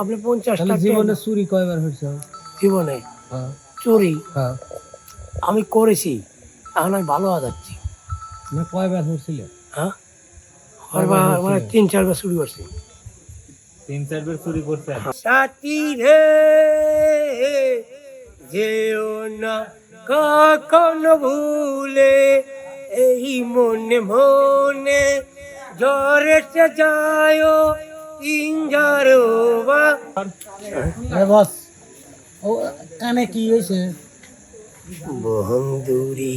আপনি পঞ্চাশ জীবনে চুরি কয়বার হয়েছে? জীবনে? হ্যাঁ। চুরি? হ্যাঁ। আমি করেছি এখন আমি ভালো যাচ্ছি কয়বার হয়েছিল? হ্যাঁ? মানে তিন চারবার চুরি করছি। তিন চারবার চুরি করছে? সাথী রে যেও না কখনো ভুলে এই মনে মনে জ্বরেতে যায় বস ও কানে কি হয়েছে? বন্ধুরি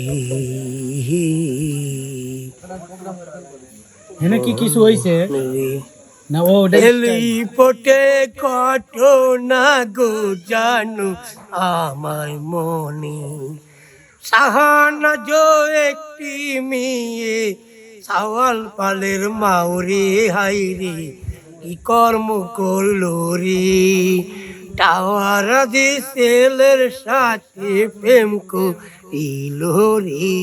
এনে কি কিছু হয়েছে? না ও পটে কত না গো জানু আমার মনে। সাহানা জো একটি মেয়ে সাওয়াল পালের মাউরি হাইরি। কি কর্ম করল রে? টাওয়ার দি সেলের সাথে প্রেম করিল রে।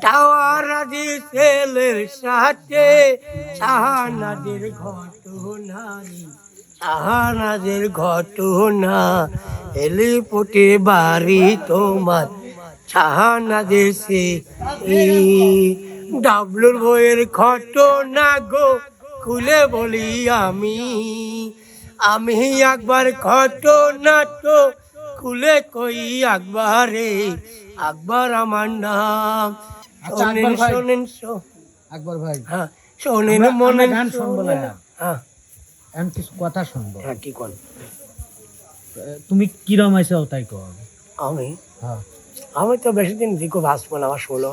টাওয়ার দি সেলের সাথে শাহানাদের ঘটনা রে। ঘটনা এলিপুটে বাড়ি তোমার শাহানাদের সে ডাবলুর বইয়ের ঘটনা গো। খুলে বলি আমি আমি একবার ঘটনা তো খুলে কই একবারে আকবর আমার নাম। আচ্ছা, শোনেন। শোনেন শো- আকবর ভাই। হ্যাঁ শোনেন মনে গান শুনব না। হ্যাঁ। এখন কিছু কথা শুনব। হ্যাঁ কি কর তুমি কিরম আইছো তাই কর আমি? হ্যাঁ। আমি তো বেশি দিন দিকো ভাসবো না আমার ষোলো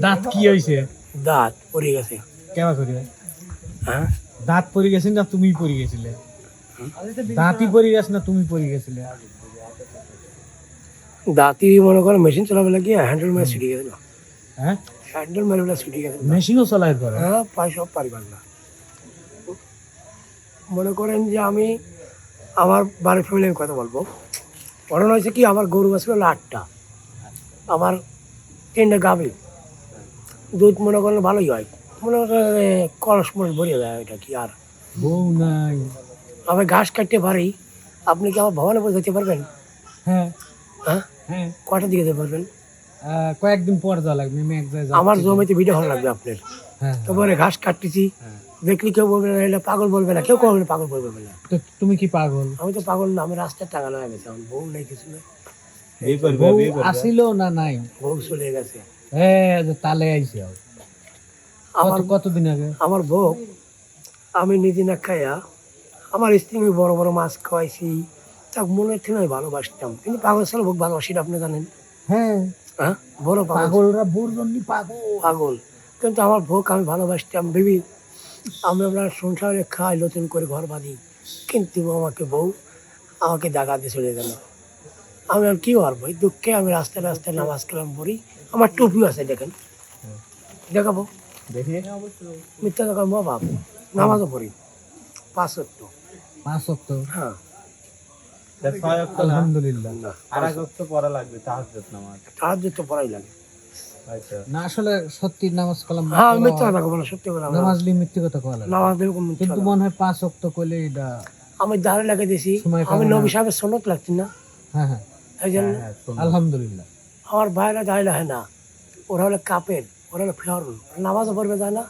দাঁত কি হয়েছে দাঁত পড়ে গেছে। কেবা করি হ্যাঁ? দাঁত পড়ে গেছে না তুমি পড়ে গেছিলে? দাঁতই পড়ে গেছে না তুমি পড়ে গেছিলে? দাঁতই মনে করো মেশিন চালাবে লাগিয়ে হ্যান্ডেল মেরে ছুটে গেছিল হ্যাঁ? হ্যান্ডেল মেরে বলে ছুটে গেছে মেশিনও চলাই করে? হ্যাঁ পাই সব পারিবার না। মনে করেন যে আমি আমার বাড়ির ফ্যামিলি আমি কথা বলব। ঘটনা হয়েছে কি আমার গরু আছে হলো আটটা। আমার তিনটে গাভি। দুধ মনে করেন ভালোই হয়। মনে করেন কলস মলস ভরিয়ে দেয় এটা কি আর? বউ নাই। আমি ঘাস কাটতে পারি। আপনি কি আমার ভবনে বসে যেতে পারবেন? হ্যাঁ। হ্যাঁ? হ্যাঁ। কটার দিকে যেতে পারবেন? কয়েকদিন পর যাওয়া লাগবে আমি এক জায়গায় আমার জমিতে ভিডিও ভালো লাগবে আপনার। হ্যাঁ। তারপরে ঘাস কাটতেছি। দেখলি কেউ বলবে না এটা পাগল বলবে না কেউ কবে পাগল বলবে না। তো তুমি কি পাগল? আমি তো পাগল না আমি রাস্তায় টাঙানো হয়ে গেছে আমার বউ নেই কিছু করবে আসিল না নাই? বউ চলে গেছে। হ্যাঁ যে তালে আইছে আমার কতদিন আগে? আমার বউ আমি নিজে না খাইয়া আমার স্ত্রী বড় বড় মাছ খাওয়াইছি। তা মনে থেকে আমি ভালোবাসতাম। কিন্তু পাগল ছিল খুব ভালোবাসি আপনি জানেন? হ্যাঁ। হ্যাঁ? বড় পাগল পাগলরা বোর জন্য পাগল। পাগল। কিন্তু আমার বউকে আমি ভালোবাসতাম। ভেবি আমি আপনার সংসারে খাই নতুন করে ঘর বাঁধি। কিন্তু আমাকে বউ আমাকে দাগা দিয়ে চলে গেল। আমি আর কি করব এই দুঃখে আমি রাস্তায় রাস্তায় নামাজ কালাম পড়ি। আমার টুপিও আছে দেখেন। দেখাবো? দেখি। মিথ্যা দেখার মা বাপ। নামাজও পড়ি। পাঁচ তো পাঁচ অক্ট হ্যাঁ। তা ছয় অক্ট না? আলহামদুলিল্লাহ। আর এক অক্ট পড়া লাগবে তাহাজ্জুদ নামাজ। তার তো পড়াই লাগে। আচ্ছা। না আসলে সত্যি নামাজ কালাম হ্যাঁ মিথ্যা কথা বলো সত্যি কথা নামাজ লি মিথ্যে কথা কলা নামাজ দেবে কিন্তু মনে হয় পাঁচ অক্ট কইলে এটা আমি দাঁড়ে লাগিয়ে দিয়েছি। আমি নবী সাহেবের সনক লাগছি না। হ্যাঁ হ্যাঁ। হ্যাঁ। আলহামদুলিল্লাহ। আমার ভাইরা দাঁড়িয়ে হয় না। ওরা হলো কাপের ওরা হলো ফেরুন নামাজও পড়বে যায় না?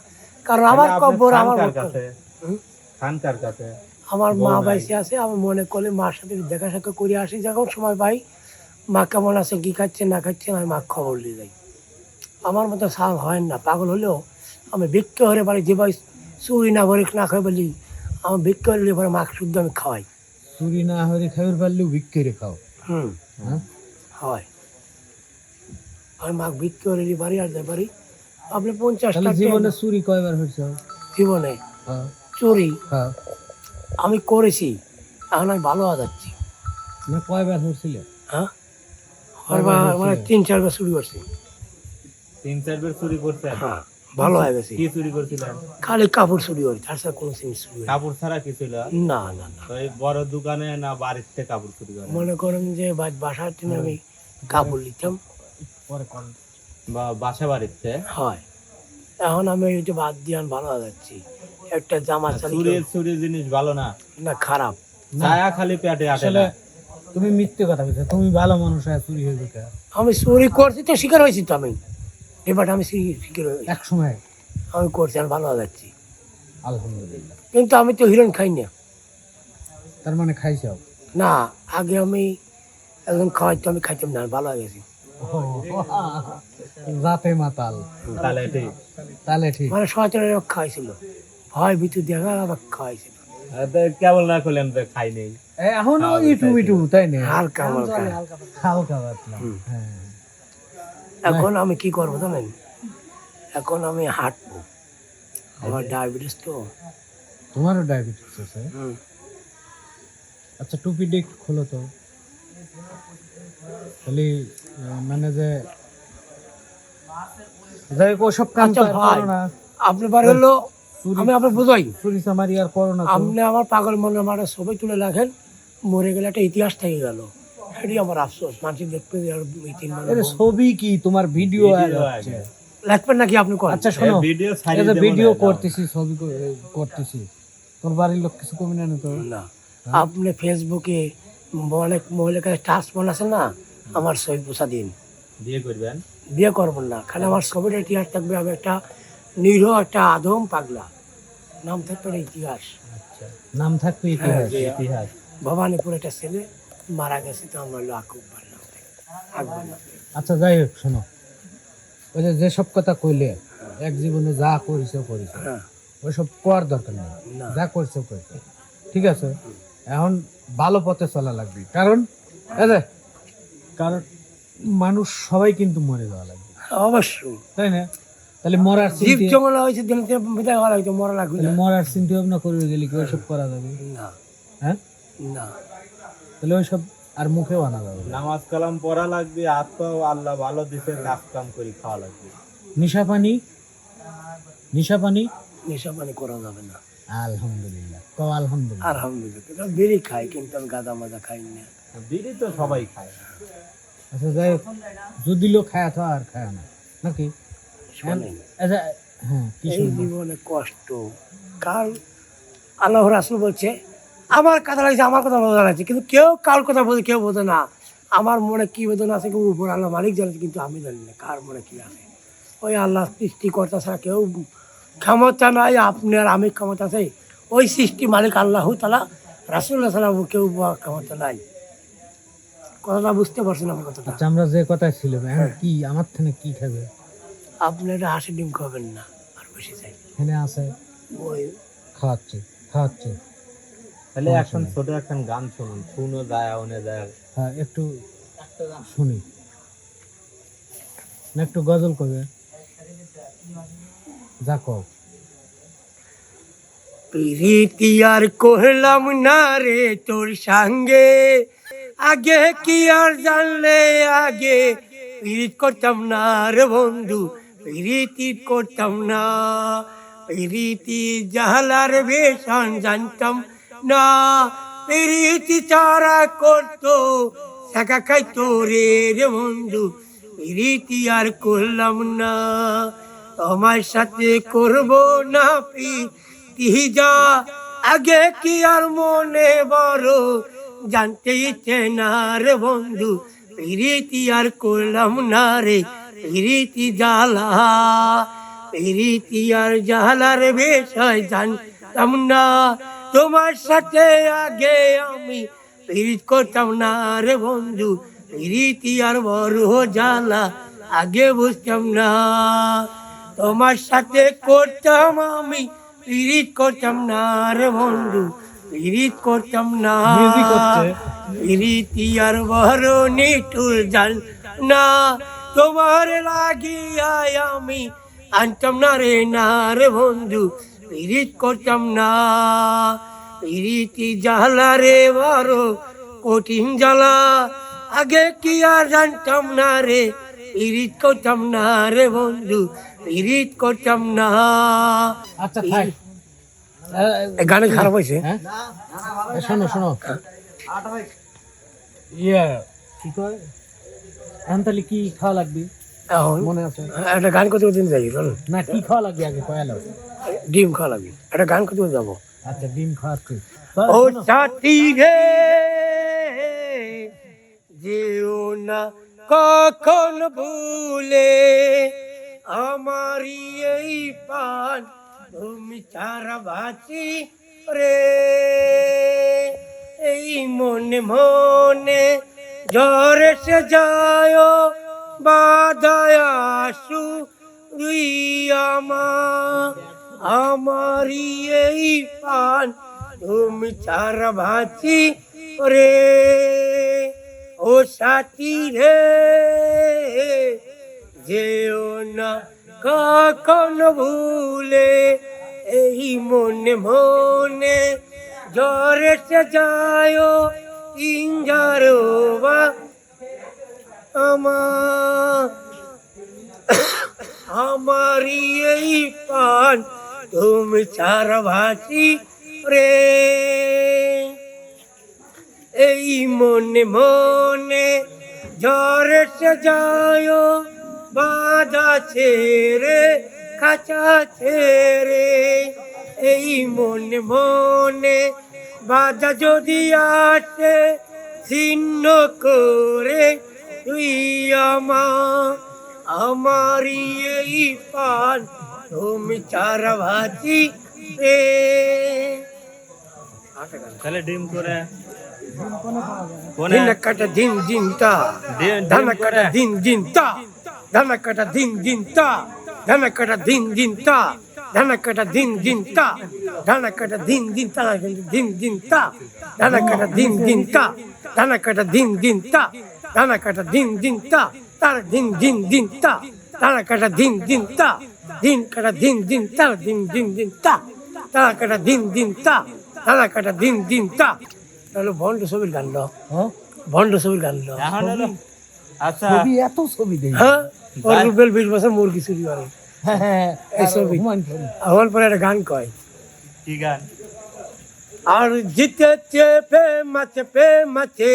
কারণ আমার কব্বর আমার কাছে? আমার মা। বাইসে আছে আমি মনে করলে মার সাথে দেখা সাক্ষা করে আসি। যখন সময় পাই মা কেমন আছে কি খাচ্ছে না খাচ্ছে আমি মা খবর নিয়ে যাই। আমার মতো সাপ হয় না পাগল হলেও আমি ভিক্ষে হরে পারি যে ভাই চুরি না ভরে না খাই বলি আমি ভিক্ষে হলে পরে মাকে শুদ্ধ আমি খাওয়াই। চুরি না হরে খাইবার পারলেও রে খাও। হুম। হ্যাঁ? হয়। আমি আর যাই পারি আপনি পঞ্চাশ টাকা জীবনে চুরি কয়বার হয়েছে? জীবনে? হ্যাঁ। চুরি? হ্যাঁ। আমি করেছি এখন আমি ভালো যাচ্ছি। কয়বার হয়েছিল? হ্যাঁ? মানে তিন চারবার চুরি করছি। তিন চারবার চুরি করছেন? হ্যাঁ ভালো হয়ে গেছে। কি চুরি করছিলেন? খালি কাপড় চুরি করি তার সাথে কোনো জিনিস চুরি করি কাপড় ছাড়া কি ছিল? না না না। এই বড় দোকানে না বাড়িতে কাপড় চুরি করেন? মনে করেন যে বাসার দিন আমি কাপড় নিতাম। পরে বা বাসা বাড়িতে? হয়। এখন আমি বাদ দিয়ে ভালো যাচ্ছি। একটা জামা জিনিস ভালো না। না খারাপ। ছায়া খালি পেটে আসলে তুমি মিথ্যে কথা বলছো। তুমি ভালো মানুষ আর চুরি হয়ে আমি চুরি করছি তো শিকার হয়েছি তো আমি। এবার আমি শিকার হয়ে এক সময়। আমি করছি আর ভালো যাচ্ছি। আলহামদুলিল্লাহ। কিন্তু আমি তো হিরণ খাই না। তার মানে খাইছো? না আগে আমি একজন খাওয়াইতো আমি খাইতাম না ভালো হয়ে গেছি। রাতে মাতাল। তাহলে ঠিক। তাহলে ঠিক। মানে সচরাচর খাওয়াইছিল ভয় ভিতর দেখা আর তো কেবল না করলেন তো খাই নেই। এখনও ইটু ইটু তাই না? হালকা হালকা। হালকা পাতলা। হ্যাঁ। এখন আমি কি করব জানেন? এখন আমি হাঁটবো। আমার ডায়াবেটিস তো। তোমারও ডায়াবেটিস আছে? হুম। আচ্ছা টুপি ডেক খোলো তো। খালি মানে যে যাই হোক ওসব কাম তো আর করো না। আপনি বার হলো আমি আপনার বোঝাই। চুরি চামারি আর করো না আপনি আমার পাগল মনে আমার একটা ছবি তুলে রাখেন মরে গেলে একটা ইতিহাস থেকে গেল। সেটি আমার আফসোস মানুষ দেখবে যে আর এই তিন মানুষ এটা ছবি কি? তোমার ভিডিও। লাগবেন নাকি আপনি করেন? আচ্ছা শোনো ভিডিও এই ছাড়িয়ে ভিডিও করতেছি ছবি করতেছি। তোর বাড়ির লোক কিছু কমে না তো? না। আপনি ফেসবুকে অনেক মহিলাকে মনে আছে না আমার ছবি পোষা দিন। বিয়ে করবেন? বিয়ে করবেন না খালি আমার ছবিটা ইতিহাস থাকবে আমি একটা নিরীহ একটা আদম পাগলা। নাম থাকবে একটা ইতিহাস। আচ্ছা নাম থাকবে ইতিহাস ইতিহাস। ভবানীপুর একটা ছেলে মারা গেছে তো আমরা হলো আকুব আচ্ছা যাই হোক শোনো। ওই যে যেসব কথা কইলে এক জীবনে যা করিস করিস হ্যাঁ। ওইসব করার দরকার নেই। না। যা করছে করছে। ঠিক আছে? এখন ভালো পথে চলা লাগবে। কারণ কারণ মানুষ সবাই কিন্তু মরে যাওয়া লাগবে। অবশ্যই। তাই না? তাহলে মরার জীব জঙ্গল হয়েছে দিন বিদায় হওয়া লাগতো মরা লাগবে মরার চিন্তা ভাবনা করে গেলে কি ওইসব করা যাবে? না। হ্যাঁ? না। তাহলে ওইসব আর মুখেও আনা যাবে নামাজ কালাম পড়া লাগবে আত্মাও আল্লাহ ভালো দিছে কাজ কাম করে খাওয়া লাগবে। নিশা পানি? নিশা পানি? নেশা পানি করা যাবে না। আলহামদুলিল্লাহ। কও আলহামদুলিল্লাহ। আলহামদুলিল্লাহ। বিড়ি খাই কিন্তু আমি গাঁদা মাজা খাই না। বিড়ি তো সবাই খায়। আচ্ছা যাই যদি লোক খায় তো আর খায় না নাকি? শোনেন। আচ্ছা হ্যাঁ এই জীবনে কষ্ট। কাল আল্লাহ রাসুল বলছে আমার কথা লাগছে আমার কথা বোঝা লাগছে। কিন্তু কেউ কার কথা বোঝে কেউ বোঝে না। আমার মনে কি বেদনা আছে কেউ উপর আল্লাহ মালিক জানে কিন্তু আমি জানি না কার মনে কি আছে। ওই আল্লাহ সৃষ্টিকর্তা ছাড়া কেউ ক্ষমতা নাই আপনার আমি ক্ষমতা আছে ওই সৃষ্টি মালিক আল্লাহ তালা রাসুল্লাহ সাল্লাম কেউ ক্ষমতা নাই। কথাটা বুঝতে পারছেন আমার কথাটা? আচ্ছা আমরা যে কথায় ছিল এখন কি আমার থেকে কি খাবে? আপনারা হাসি ডিম খাবেন না আর বেশি চাই। এখানে আছে ওই খাওয়াচ্ছে খাওয়াচ্ছে। তাহলে এখন ছোট একটা গান শুনুন শুনো যায় ওনে যায়। হ্যাঁ একটু শুনি। না একটু গজল করবে। যা প্রীতি আর কহলাম, না রে তোর সঙ্গে। আগে কি আর জানলে? আগে প্রীত করতাম না রে বন্ধু, প্রীতি করতাম না। প্রীতি জাহালার বেশন জানতাম না। প্রীতি চারা করতো, শাখা খাইতো রে রে বন্ধু। প্রীতি আর করলাম না তোমার সাথে করব না প্রীতি যা আগে কি আর মনে বড়? জানতে ইচ্ছে না রে বন্ধু, প্রীতি আর করলাম না রে। প্রীতি জ্বালা, প্রীতি আর জ্বালার বিষয় জানতাম না। তোমার সাথে আগে আমি প্রীত করতাম না রে বন্ধু, প্রীতি আর বড় জ্বালা আগে বুঝতাম না। তোমার সাথে করতাম আমি প্রীত করতাম না রে বন্ধু প্রীত করতাম না। প্রীতি আর বড় নিঠুর জাল না তোমার লাগিয়া আমি আনতাম না রে না রে বন্ধু প্রীত করতাম না প্রীতি জ্বালা রে বড় কঠিন জ্বালা আগে কি আর জানতাম না রে প্রীত করতাম না রে বন্ধু প্রীত করতাম না। আচ্ছা থাক। গানে খারাপ হয়েছে। হ্যাঁ? শোনো শোনো। ইয়া কি কয়? এখন তাহলে কি খাওয়া লাগবে? মনে আছে? একটা গান করতে করতে যাই না কি খাওয়া লাগবে আগে কয়ালো ডিম খাওয়া লাগবে। একটা গান করতে যাব। আচ্ছা ডিম খাওয়াচ্ছি ও সাথী রে যেও না কখন ভুলে আমারই পান, তুমি বাঁচি রে। এই মনে মনে ঝরে সে যায় বাধায় আসু আমার আমারই এই পান, তুমি ভাতি রে। ও সাথী রে যেও না কখন ভুলে, এই মনে মনে জ্বরে যায় ইঞ্জার বা আমার। আমারই এই পান তুমি ছাড়া ভাসি রে। এই মনে মনে সে যায় বাধা ছেড়ে কাঁচা ছেড়ে এই মনে মনে বাধা যদি আসে ছিন্ন করে তুই আমার আমারই এই পান তুমি চারা ভাতি রে। তাহলে ডিম করে দিন কাটা দিন দিন তা ডিম- ধান কাটা দিন দিন তা ধান কাটা দিন দিন তা ধান কাটা দিন দিন তা ধান কাটা দিন দিন তা ধান কাটা দিন দিন তা দিন দিন তা ধান কাটা দিন দিন তা ধান কাটা দিন দিন তা ধান কাটা দিন দিন তা তার দিন দিন দিন তা ধান কাটা দিন দিন তা দিন কাটা দিন দিন তা দিন দিন দিন তা ধান কাটা দিন দিন তা ধান কাটা দিন দিন তা তাহলে ভণ্ড ছবির গান লো হ্যাঁ ভণ্ড ছবির গান লো আচ্ছা। ছবি এত ছবি দেই হ্যাঁ? ওর রুবেল বিশ বছর মুরগি চুরি করে। হ্যাঁ হ্যাঁ এই ছবি। আমার পরে একটা গান কয়। কি গান? আর জিতেছে প্রেম আছে প্রেম আছে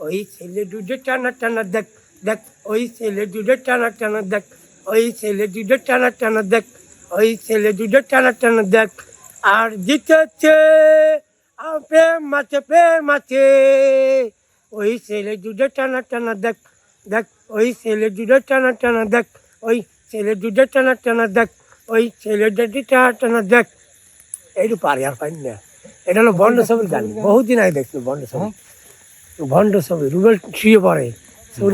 ওই ছেলে দুধে টানা টানা দেখ দেখ। ওই ছেলে দুধে টানা টানা দেখ। ওই ছেলে দুধে টানা টানা দেখ। ওই ছেলে দুধে টানা টানা দেখ। আর জিতেছে প্রেম আছে প্রেম আছে ওই ছেলে দুধে টানা টানা দেখ দেখ ওই ছেলে দুধে টানা টানা দেখ ওই ছেলে দুধে টানা টানা দেখ ওই ছেলে দুধে টানা টানা দেখ। এইটু পারি আর পাই না? এটা হলো বন্ড ছবির গান। বহুদিন আগে দেখছি বন্ড ছবি। ভণ্ড ছবি রুবেল শুয়ে পড়ে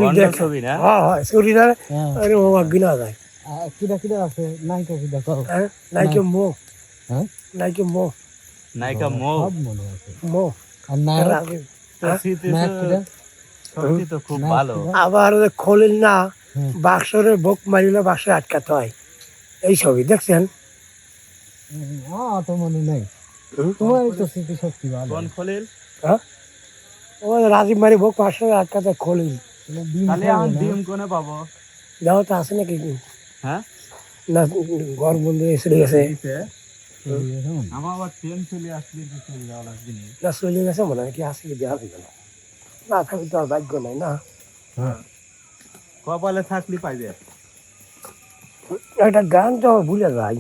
বন্ড দেখে। ছবি না? হ্যাঁ হ্যাঁ শরীর আর হ্যাঁ আরে ও গিনা যায়। কিরা কিরা আছে? নায়িকা কি দেখো হ্যাঁ মো। হ্যাঁ নাইকে মো। নায়িকা মৌ। মো। আর নায়ক খুব ভালো। আবার খোলেন না বাক্সরে বুক মারিলে বাক্সে আটকাতে হয়। এই ছবি দেখছেন? তো মনে নেই। তোমার তো স্মৃতি শক্তি ভালো। কোন খলিল? হ্যাঁ? ওই রাজীব মারি বুক বাক্সরে আটকাতে তাহলে আমি ডিম কোনে পাবো? তো আছে নাকি? হ্যাঁ? না ঘর বন্ধু এসে গেছে। আমার আবার ট্রেন চলে আসলে তো চলে যাওয়া লাগবে নি। না চলে গেছে মনে হয় কি আসে কি দেওয়া হবে না। না থাকলে তো আর ভাগ্য নাই না। হ্যাঁ। কপালে থাকলে পাইবে একটা গান তো ভুলে যায়